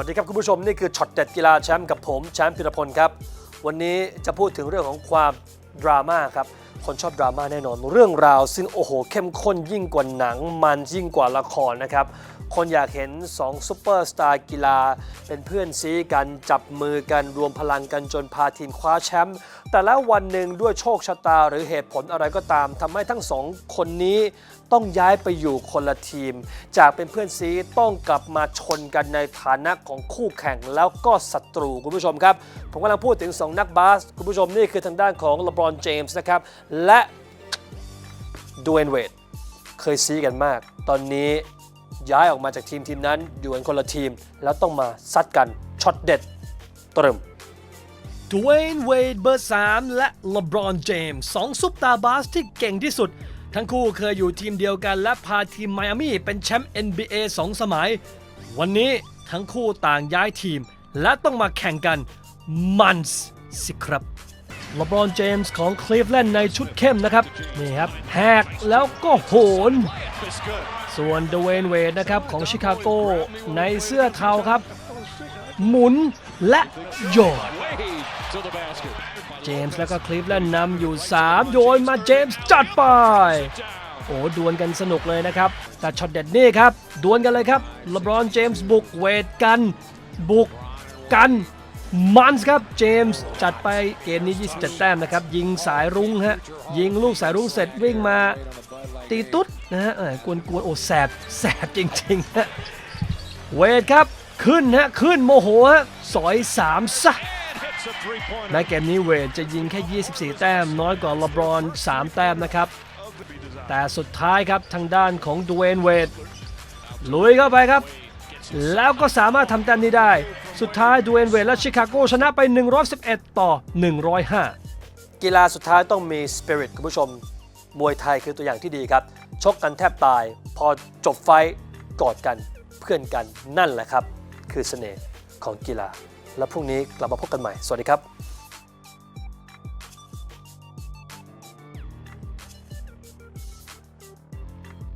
วัสดีครับคุณผู้ชมนี่คือช็อตเด็ดกีฬาแชมป์กับผมแชมป์พิรพลครับ วันนี้จะพูดถึงเรื่องของความดราม่าครับ คนชอบดราม่าแน่นอน เรื่องราวซึ่งโอ้โห เข้มข้นยิ่งกว่าหนังมันยิ่งกว่าละครนะครับ คนอยากเห็น2ซูเปอร์สตาร์กีฬา เป็นเพื่อนซีกันจับมือกันรวมพลังกันจนพาทีมคว้าแชมป์แต่แล้ววันหนึ่งด้วยโชคชะตาหรือเหตุผลอะไรก็ตามทำให้ทั้งสองคนนี้ต้องย้ายไปอยู่คนละทีม จากเป็นเพื่อนซีต้องกลับมาชนกันในฐานะของคู่แข่งแล้วก็ศัตรูคุณผู้ชมครับ ผมกำลังพูดถึง 2 นักบาส คุณผู้ชมนี่คือทางด้านของล e บรอนเจมส์นะครับและดูเอนเวดเคยซีกันมาก ตอนนี้ย้ายออกมาจากทีมทีมนั้นอยู่กันคนละทีม แล้วต้องมาซัดกันช็อตเด็ดตรึมดเวนเวดเบอร์ 3 และเลบรอนเจมส์สองซุปตาบาสที่เก่งที่สุด ทั้งคู่เคยอยู่ทีมเดียวกันและพาทีมไมอามี่เป็นแชมป์ NBA 2 สมัย วันนี้ทั้งคู่ต่างย้ายทีม และต้องมาแข่งกันมันส์สิครับ ลบรอนเจมส์ของคลีฟแลนด์ในชุดเข้มนะครับ นี่ครับแหกแล้วก็โหน ส่วนเดเวนเวดนะครับของชิคาโกในเสื้อเทาครับ หมุนและโยนเจมส์แล้วก็คลีฟแลนด์นำอยู่ 3 โยนมาเจมส์จัดไป โอ้ดวลกันสนุกเลยนะครับ แต่ช็อตเด็ดนี่ครับ ดวลกันเลยครับลบรอนเจมส์บุกเวทกัน บุกกัน มันส์ครับ เจมส์จัดไปเกมนี้ 27 แต้มนะครับ ยิงสายรุ้งฮะ ยิงลูกสายรุ้งเสร็จวิ่งมาตีตุ๊ดนะฮะออกวนกวนๆโอ้แสบแสบจริงๆฮะเวทครับ ขึ้นฮะ ขึ้นโมโหฮะ สอยสามซะในเกมนี้เวทจะยิงแค่ 24 แต้ม น้อยกว่าลบรอน 3 แต้มนะครับ แต่สุดท้ายครับทางด้านของดเวนเวดลุยเข้าไปครับ แล้วก็สามารถทำแต้มนี้ได้ สุดท้ายดูเอนเวดและชิคาโกชนะไป 111 ต่อ 105 กีฬาสุดท้ายต้องมีสปิริตคุณผู้ชม มวยไทยคือตัวอย่างที่ดีครับ ชกกันแทบตาย พอจบไฟกอดกันเพื่อนกันนั่นแหละครับ คือเสน่ห์ของกีฬา และพรุ่งนี้กลับมาพบกันใหม่ สวัสดีครับ